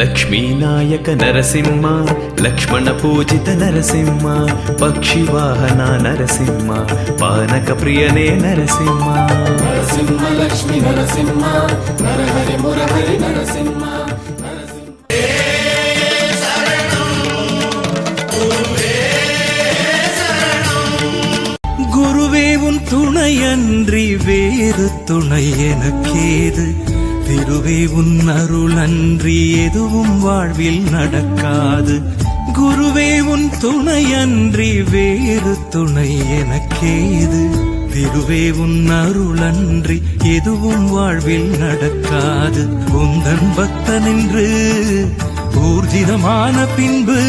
లక్ష్మీనాయక నరసింహ లక్ష్మణ పూజిత నరసింహ పక్షివాహన నరసింహ పానక ప్రియనే నరసింహ నరసింహ లక్ష్మి నరసింహ నరహరి మురహరి నరసింహ குருவே உன் துணையன்றி வேறு துணை எனக்கேது திருவே உன் அருள் அன்றி எதுவும் வாழ்வில் நடக்காது. குருவே உன் துணையன்றி வேறு துணை எனக்கேது. திருவே உன் அருள் அன்றி எதுவும் வாழ்வில் நடக்காது. உந்தன் பக்தனின்று ஊர்ஜிதமான பின்பு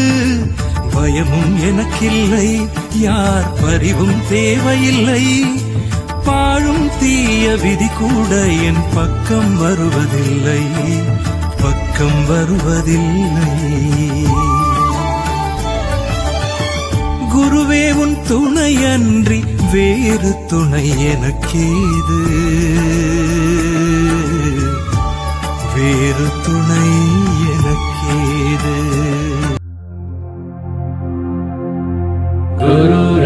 பயமும் எனக்கில்லை யார் பரிவும் தேவையில்லை. தீய விதி கூட என் பக்கம் வருவதில்லை. பக்கம் வருவதில்லை. குருவே உன் துணை அன்றி வேறு துணை எனக்கேது? வேறு துணை எனக்கேது?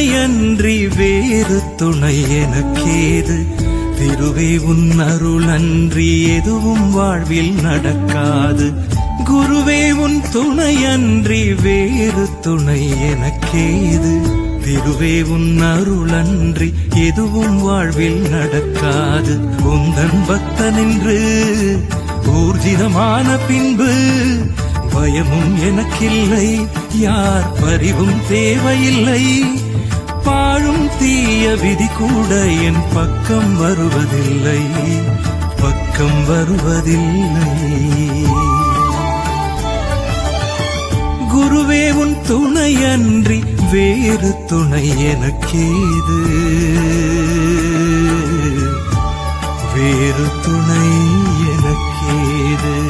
துணையன்றி வேறு துணை எனக்கேது? திருவே உன் அருள் அன்றி எதுவும் வாழ்வில் நடக்காது. குருவே உன் துணையன்றி வேறு துணை எனக்கேது? திருவே உன் அருள் அன்றி எதுவும் வாழ்வில் நடக்காது. உந்தன் பக்தனின்று ஊர்ஜிதமான பின்பு பயமும் எனக்கில்லை. யார் பரிவும் தேவையில்லை. தீய விதி கூட என் பக்கம் வருவதில்லை. பக்கம் வருவதில்லை. குருவே உன் துணை அன்றி வேறு துணை எனக்கேது? வேறு துணை எனக்கேது?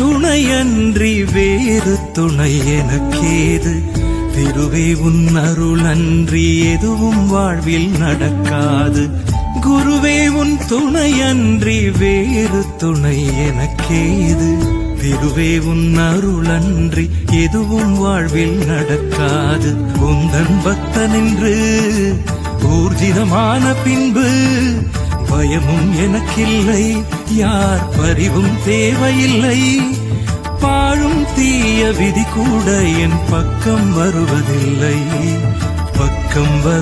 துணையன்றி வேறு துணை எனக்கேது? திருவே உன் அருள் அன்றி எதுவும் வாழ்வில் நடக்காது. குருவே உன் துணையன்றி வேறு துணை எனக்கேது? திருவே உன் அருள் அன்றி எதுவும் வாழ்வில் நடக்காது. உந்தன் பக்தனின்று ஊர்ஜிதமான பின்பு பயமும் எனக்கில்லை யார் பரிவும் தேவையில்லை. பாழும் தீய விதி கூட என் பக்கம் வருவதில்லை. பக்கம் வரு